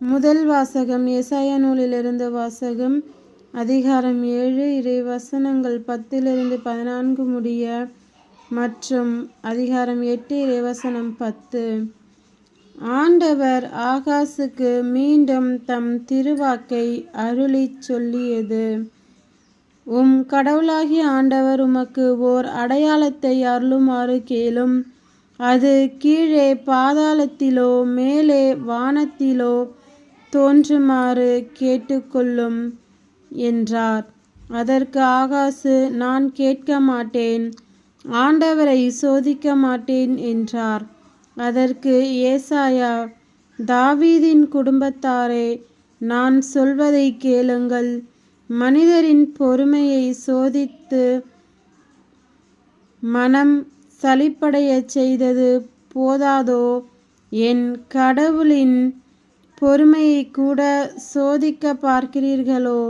முதல் வாசகம் ஏசாயா நூலிலிருந்து வாசகம் அதிகாரம் ஏழு. இறை வசனங்கள் பத்திலிருந்து பதினான்கு முடிய மற்றும் அதிகாரம் எட்டு இறைவசனம் பத்து. ஆண்டவர் ஆகாசுக்கு மீண்டும் தம் திருவாக்கை அருளிச் சொல்லியது. உம் கடவுளாகிய ஆண்டவர் உமக்கு ஓர் அடையாளத்தை அருளுமாறு கேளும். அது கீழே பாதாளத்திலோ மேலே வானத்திலோ தோன்றுமாறு கேட்டுக்கொள்ளும் என்றார். அதற்கு ஆகாசு நான் கேட்க மாட்டேன் ஆண்டவரை சோதிக்க மாட்டேன் என்றார். அதற்கு ஏசாயா தாவீதின் குடும்பத்தாரே நான் சொல்வதை கேளுங்கள். மனிதரின் பொறுமையை சோதித்து மனம் சலிப்படையச் செய்தது போதாதோ? என் கடவுளின் பொறுமையை கூட சோதிக்க பார்க்கிறீர்களோ?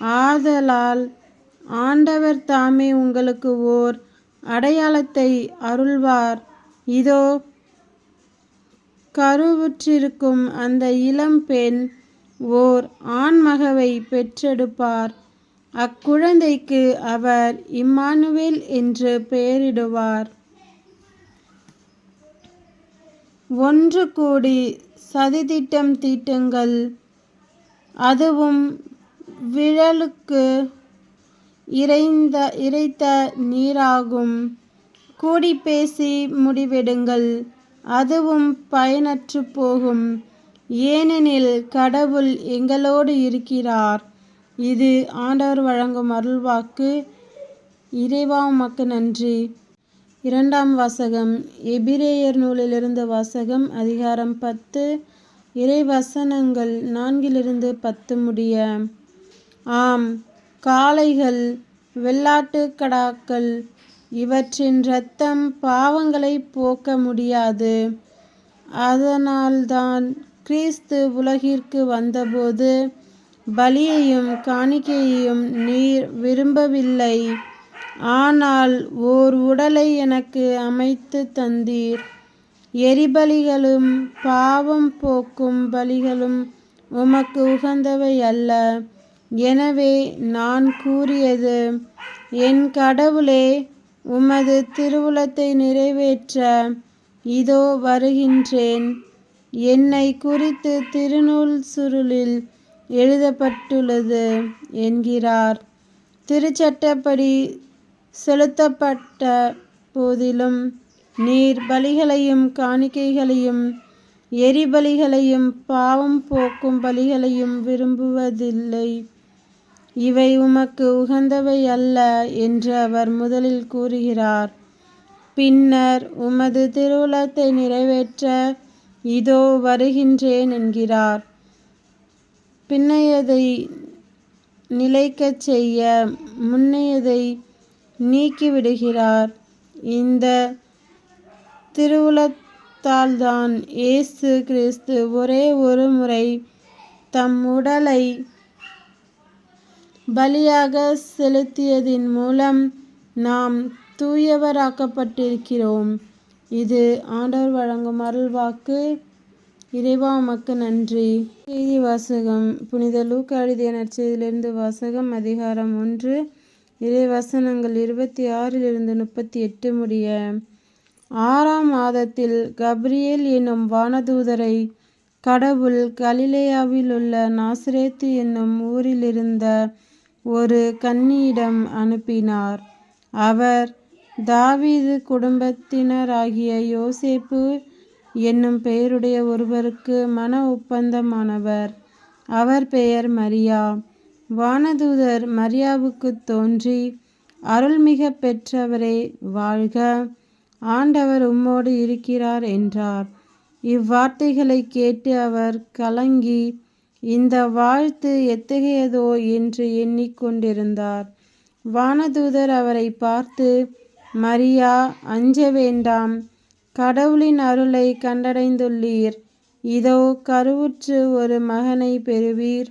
ஆதலால் ஆண்டவர் தாமே உங்களுக்கு ஓர் அடையாளத்தை அருள்வார். இதோ கருவுற்றிருக்கும் அந்த இளம் பெண் ஓர் ஆண்மகவை பெற்றெடுப்பார். அக்குழந்தைக்கு அவர் இம்மானுவேல் என்று பெயரிடுவார். ஒன்று கூடி சதித்திட்டம் தீட்டுங்கள். அதுவும் விழலுக்கு இறைந்த இறைத்த நீராகும். கூடி பேசி முடிவெடுங்கள். அதுவும் பயனற்று போகும். ஏனெனில் கடவுள் எங்களோடு இருக்கிறார். இது ஆண்டவர் வழங்கும் அருள்வாக்கு. இறைவா உமக்கு நன்றி. இரண்டாம் வாசகம். எபிரேயர் நூலிலிருந்து வாசகம் அதிகாரம் பத்து. இறை வசனங்கள் நான்கிலிருந்து பத்து முடிய. ஆம் காளைகள் வெள்ளாட்டு கடாக்கள் இவற்றின் இரத்தம் பாவங்களை போக்க முடியாது. அதனால்தான் கிறிஸ்து உலகிற்கு வந்தபோது பலியையும் காணிக்கையையும் நீர் விரும்பவில்லை. ஆனால் ஓர் உடலை எனக்கு அமைத்து தந்தீர். எரிபலிகளும் பாவம் போக்கும் பலிகளும் உமக்கு உகந்தவை அல்ல. எனவே நான் கூறியது என் கடவுளே உமது திருவுளத்தை நிறைவேற்ற இதோ வருகின்றேன். என்னை குறித்து திருநூல் சுருளில் எழுதப்பட்டுள்ளது என்கிறார். திருச்சட்டப்படி செலுத்தப்பட்ட போதிலும் நீர் பலிகளையும் காணிக்கைகளையும் எரிபலிகளையும் பாவம் போக்கும் பலிகளையும் விரும்புவதில்லை. இவை உமக்கு உகந்தவை அல்ல என்று அவர் முதலில் கூறுகிறார். பின்னர் உமது திருவுளத்தை நிறைவேற்ற இதோ வருகின்றேன் என்கிறார். பின்னையதை நிலைக்கச் செய்ய முன்னையதை நீக்கிவிடுகிறார். இந்த திருவுளத்தால்தான் இயேசு கிறிஸ்து ஒரே ஒரு முறை தம் உடலை பலியாக செலுத்தியதின் மூலம் நாம் தூயவராக்கப்பட்டிருக்கிறோம். இது ஆண்டவர் வழங்கும் அருள்வாக்கு இறைவா உமக்கு நன்றி. செய்தி வாசகம் புனித லூக்கழுதிய நற்செய்தியிலிருந்து வாசகம் அதிகாரம் ஒன்று. இறை வசனங்கள் இருபத்தி ஆறிலிருந்து முப்பத்தி எட்டு முடிய. ஆறாம் மாதத்தில் கப்ரியேல் என்னும் வானதூதரை கடவுள் கலிலேயாவில் உள்ள நாசிரேத்து என்னும் ஊரிலிருந்த ஒரு கன்னியிடம் அனுப்பினார். அவர் தாவீது குடும்பத்தினராகிய யோசேப்பு என்னும் பெயருடைய ஒருவருக்கு மன ஒப்பந்தமானவர். அவர் பெயர் மரியா. வானதூதர் மரியாவுக்கு தோன்றி அருள்மிக பெற்றவரே வாழ்க! ஆண்டவர் உம்மோடு இருக்கிறார் என்றார். இவ்வார்த்தைகளை கேட்டு அவர் கலங்கி இந்த வாழ்த்து எத்தகையதோ என்று எண்ணிக்கொண்டிருந்தார் வானதூதர் அவரை பார்த்து மரியா அஞ்ச வேண்டாம். கடவுளின் அருளை கண்டடைந்துள்ளீர். இதோ கருவுற்று ஒரு மகனை பெறுவீர்.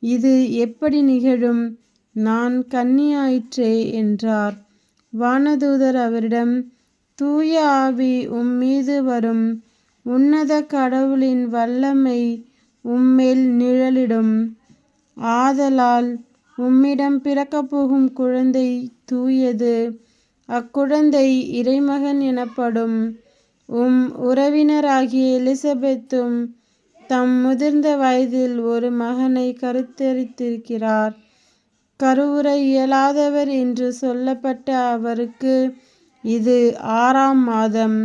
இது எப்படி நிகழும்? நான் கன்னியாயிற்றே என்றார். வானதூதர் அவரிடம் தூய ஆவி உம் மீது வரும். உன்னத கடவுளின் வல்லமை உம்மேல் நிழலிடும். ஆதலால் உம்மிடம் பிறக்கப் போகும் குழந்தை தூயது. அக்குழந்தை இறைமகன் எனப்படும். உம் உறவினராகிய எலிசபெத்தும் தம் முதிர்ந்த வயதில் ஒரு மகனை கருத்தரித்திருக்கிறார். கருவுரை இயலாதவர் என்று சொல்லப்பட்ட அவருக்கு இது ஆறாம் மாதம்.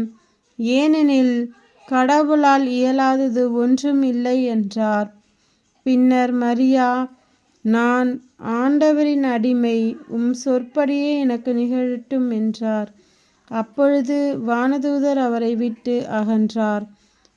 ஏனெனில் கடவுளால் இயலாதது ஒன்றும் இல்லை என்றார். பின்னர் மரியா நான் ஆண்டவரின் அடிமை உம் சொற்படியே எனக்கு நிகழட்டும் என்றார். அப்பொழுது வானதூதர் அவரை விட்டு அகன்றார்.